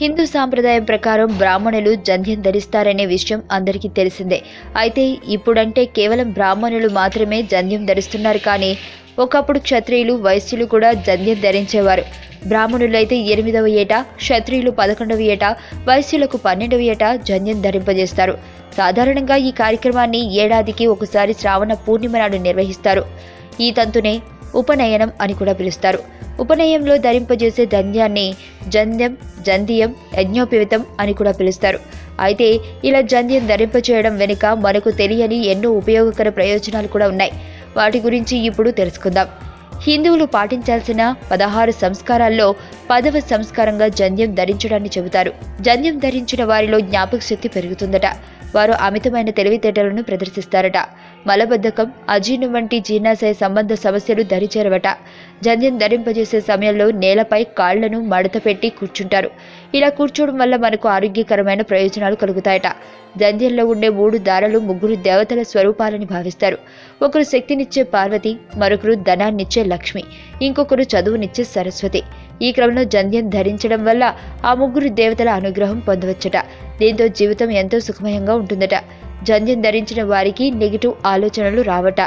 హిందూ సాంప్రదాయం ప్రకారం బ్రాహ్మణులు జంధ్యం ధరిస్తారనే విషయం అందరికీ తెలిసిందే. అయితే ఇప్పుడంటే కేవలం బ్రాహ్మణులు మాత్రమే జంధ్యం ధరిస్తున్నారు కానీ ఒకప్పుడు క్షత్రియులు వైశ్యులు కూడా జంధ్యం ధరించేవారు. బ్రాహ్మణులైతే ఎనిమిదవ ఏట క్షత్రియులు పదకొండవ ఏట వైశ్యులకు పన్నెండవ ఏట జంధ్యం ధరింపజేస్తారు. సాధారణంగా ఈ కార్యక్రమాన్ని ఏడాదికి ఒకసారి శ్రావణ పూర్ణిమ నాడు నిర్వహిస్తారు. ఈ తంతునే ఉపనయనం అని కూడా పిలుస్తారు. ఉపనయంలో ధరింపజేసే ధన్యాన్ని జంధ్యం జంధ్యం యజ్ఞోపవితం అని కూడా పిలుస్తారు. అయితే ఇలా జంధ్యం ధరింపచేయడం వెనుక మనకు తెలియని ఎన్నో ఉపయోగకర ప్రయోజనాలు కూడా ఉన్నాయి. వాటి గురించి ఇప్పుడు తెలుసుకుందాం. హిందువులు పాటించాల్సిన పదహారు సంస్కారాల్లో పదవ సంస్కారంగా జంధ్యం ధరించడాన్ని చెబుతారు. జంధ్యం ధరించిన వారిలో జ్ఞాపక శక్తి పెరుగుతుందట. వారు అమితమైన తెలివితేటలను ప్రదర్శిస్తారట. మలబద్ధకం అజీర్ణం వంటి జీర్ణాశయ సంబంధ సమస్యలు దరిచేరవట. జంధ్యం ధరింపజేసే సమయంలో నేలపై కాళ్ళను మడత పెట్టి కూర్చుంటారు. ఇలా కూర్చోవడం వల్ల మనకు ఆరోగ్యకరమైన ప్రయోజనాలు కలుగుతాయట. జంధ్యంలో ఉండే మూడు దారాలు ముగ్గురు దేవతల స్వరూపాలని భావిస్తారు. ఒకరు శక్తినిచ్చే పార్వతి మరొకరు ధనాన్నిచ్చే లక్ష్మి ఇంకొకరు చదువునిచ్చే సరస్వతి. ఈ క్రమంలో జంధ్యం ధరించడం వల్ల ఆ ముగ్గురు దేవతల అనుగ్రహం పొందవచ్చట. దీంతో జీవితం ఎంతో సుఖమయంగా ఉంటుందట. జంధ్యం ధరించిన వారికి నెగిటివ్ ఆలోచనలు రావట.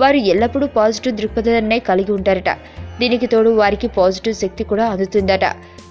వారు ఎల్లప్పుడూ పాజిటివ్ దృక్పథాన్నే కలిగి ఉంటారట. దీనికి తోడు వారికి పాజిటివ్ శక్తి కూడా అందుతుందట.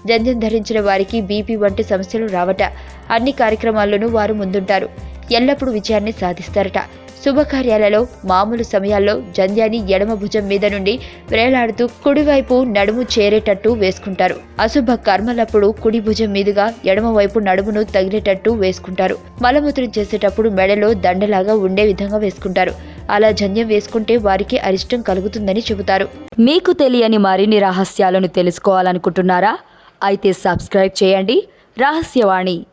జంధ్యం ధరించిన వారికి బీపీ వంటి సమస్యలు రావట. అన్ని కార్యక్రమాల్లోనూ వారు ముందుంటారు. ఎల్లప్పుడూ విజయాన్ని సాధిస్తారట. శుభకార్యాలలో మామూలు సమయాల్లో జంధ్యాన్ని ఎడమ భుజం మీద నుండి వేలాడుతూ కుడివైపు నడుము చేరేటట్టు వేసుకుంటారు. అశుభ కర్మలప్పుడు కుడి భుజం మీదుగా ఎడమ వైపు నడుమును తగిలేటట్టు వేసుకుంటారు. మలమూత్రం చేసేటప్పుడు మెడలో దండలాగా ఉండే విధంగా వేసుకుంటారు. అలా జంధ్యం వేసుకుంటే వారికి అరిష్టం కలుగుతుందని చెబుతారు. మీకు తెలియని మరిన్ని రహస్యాలను తెలుసుకోవాలనుకుంటున్నారా? అయితే సబ్స్క్రైబ్ చేయండి. రహస్యవాణి.